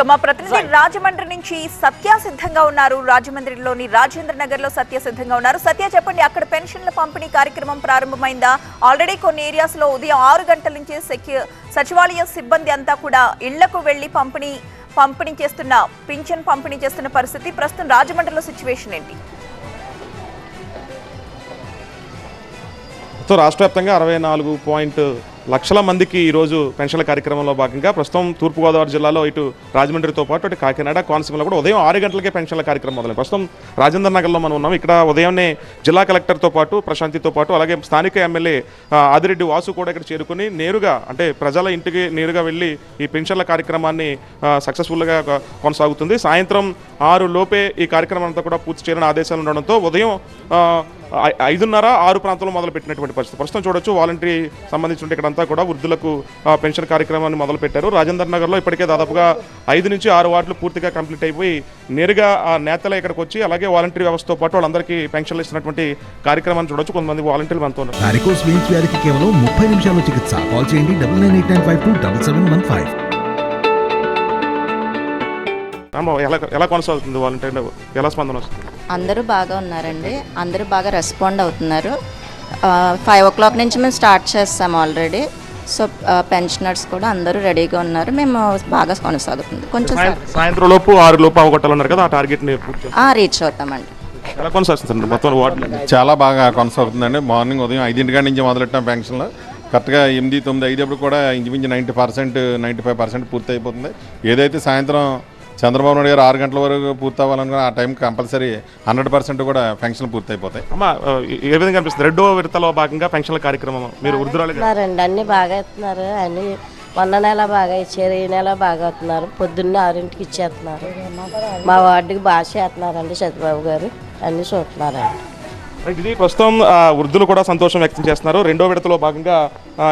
ఇక మా ప్రతినిధి రాజమండ్రి నుంచి సత్య సిద్ధంగా ఉన్నారు. రాజమండ్రిలోని రాజేంద్ర నగర్లో సత్య సిద్ధంగా ఉన్నారు. సత్య చెప్పండి అక్కడ పెన్షన్ల పంపిణీ కార్యక్రమం ప్రారంభమైందా? ఆల్రెడీ కొన్ని ఏరియాస్లో ఉదయం ఆరు గంటల నుంచి సచివాలయ సిబ్బంది అంతా కూడా ఇళ్ళకు వెళ్ళి పంపిణీ పంపిణీ చేస్తున్న పింఛన్ పంపిణీ చేస్తున్న పరిస్థితి. ప్రస్తుతం రాజమండ్రిలో సిచ్యువేషన్ ఏంటి? సో రాష్ట్ర వ్యాప్తంగా అరవై నాలుగు పాయింట్ లక్షల మందికి ఈరోజు పెన్షన్ల కార్యక్రమంలో భాగంగా ప్రస్తుతం తూర్పుగోదావరి జిల్లాలో ఇటు రాజమండ్రితో పాటు అటు కాకినాడ కోనసీమలో కూడా ఉదయం ఆరు గంటలకే పెన్షన్ల కార్యక్రమం మొదలైంది. ప్రస్తుతం రాజేంద్ర నగర్లో మనం ఉన్నాం. ఇక్కడ ఉదయంనే జిల్లా కలెక్టర్తో పాటు ప్రశాంతితో పాటు అలాగే స్థానిక ఎమ్మెల్యే ఆదిరెడ్డి వాసు కూడా ఇక్కడ చేరుకుని నేరుగా అంటే ప్రజల ఇంటికి నేరుగా వెళ్ళి ఈ పెన్షన్ల కార్యక్రమాన్ని సక్సెస్ఫుల్గా కొనసాగుతుంది. సాయంత్రం ఆరు లోపే ఈ కార్యక్రమం అంతా కూడా పూర్తి చేయాలని ఆదేశాలు ఉండడంతో ఉదయం ఐదున్నర ఆరు ప్రాంతంలో మొదలు పెట్టినటువంటి పరిస్థితి. ప్రస్తుతం చూడొచ్చు వాలంటరీ సంబంధించిన ఇక్కడంతా కూడా వృద్ధులకు పెన్షన్ కార్యక్రమాన్ని మొదలు పెట్టారు రాజేందర్ నగర్లో ఇప్పటికే దాదాపుగా ఐదు నుంచి ఆరు వార్డులు పూర్తిగా కంప్లీట్ అయిపోయి నేరుగా ఆ నేతలు ఇక్కడికి వచ్చి అలాగే వాలంటరీ వ్యవస్థతో పాటు వాళ్ళందరికీ పెన్షన్లు ఇస్తున్నటువంటి కార్యక్రమాన్ని చూడొచ్చు. కొంతమంది వాలంటీర్లు మనతో ఉన్నారు. వారికోస్ వెయిన్స్ వ్యాధికి కేవలం ముప్పై నిమిషాల్లో చికిత్స. కాల్ చేయండి double nine eight nine five two double seven one five. అమ్మ, ఎలా ఎలా కొనసాగుతుంది వాలంటీర్ ఎలా స్పందన వస్తుంది? అందరూ బాగా ఉన్నారండి. అందరూ బాగా రెస్పాండ్ అవుతున్నారు. ఫైవ్ ఓ క్లాక్ నుంచి మేము స్టార్ట్ చేస్తాము ఆల్రెడీ సో పెన్షనర్స్ కూడా అందరూ రెడీగా ఉన్నారు. మేము బాగా కొనసాగుతుంది. కొంచెం సాయం- సాయంత్రం లోపు ఆరు లోపు అవగొట్టాలన్నారు కదా ఆ చేస్తారు. రీచ్ అవుతామండి. మొత్తం చాలా బాగా కొనసాగుతుందండి. మార్నింగ్ ఉదయం ఐదింటి కాడి నుంచి మొదలెట్టాం పెన్షన్లు. కరెక్ట్గా ఎనిమిది తొమ్మిది ఐదప్పుడు కూడా ఇంచుమించు ninety percent ninety five percent పూర్తి అయిపోతుంది ఏదైతే సాయంత్రం చంద్రబాబు నాయుడు గారు ఆరు గంటల వరకు పూర్తి అవ్వాలనుకున్న ఆ టైం కంపల్సరీ హండ్రెడ్ పర్సెంట్ కూడా పెన్షన్లు పూర్తి అయిపోతాయి అమ్మ ఏ విధంగా అనిపిస్తుంది? రెండో విడతలో భాగంగా పెన్షన్ల కార్యక్రమం. మీరు వృద్ధురాలు ఇస్తున్నారండి అన్ని బాగా ఇస్తున్నారు అన్ని మొన్న నెల బాగా ఇచ్చారు ఈ నెల బాగా ఇస్తున్నారు పొద్దున్నే ఆరింటికి ఇచ్చేస్తున్నారు. మా వార్డుకి బాగా చేస్తున్నారండి సత్యబాబు గారు. అన్ని చూస్తున్నారండి. ఇది ప్రస్తుతం వృద్ధులు కూడా సంతోషం వ్యక్తం చేస్తున్నారు. రెండో విడతలో భాగంగా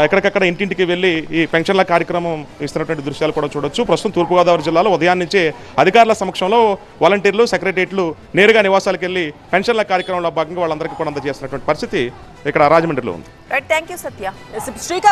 ఎక్కడికక్కడ ఇంటింటికి వెళ్ళి ఈ పెన్షన్ల కార్యక్రమం ఇస్తున్నటువంటి దృశ్యాలు కూడా చూడొచ్చు. ప్రస్తుతం తూర్పుగోదావరి జిల్లాలో ఉదయం నుంచే అధికారుల సమక్షంలో వాలంటీర్లు సెక్రటరియట్లు నేరుగా నివాసాలకు వెళ్ళి పెన్షన్ల కార్యక్రమంలో భాగంగా వాళ్ళందరికీ కూడా అందజేస్తున్నటువంటి పరిస్థితి ఇక్కడ రాజమండ్రిలో ఉంది. రైట్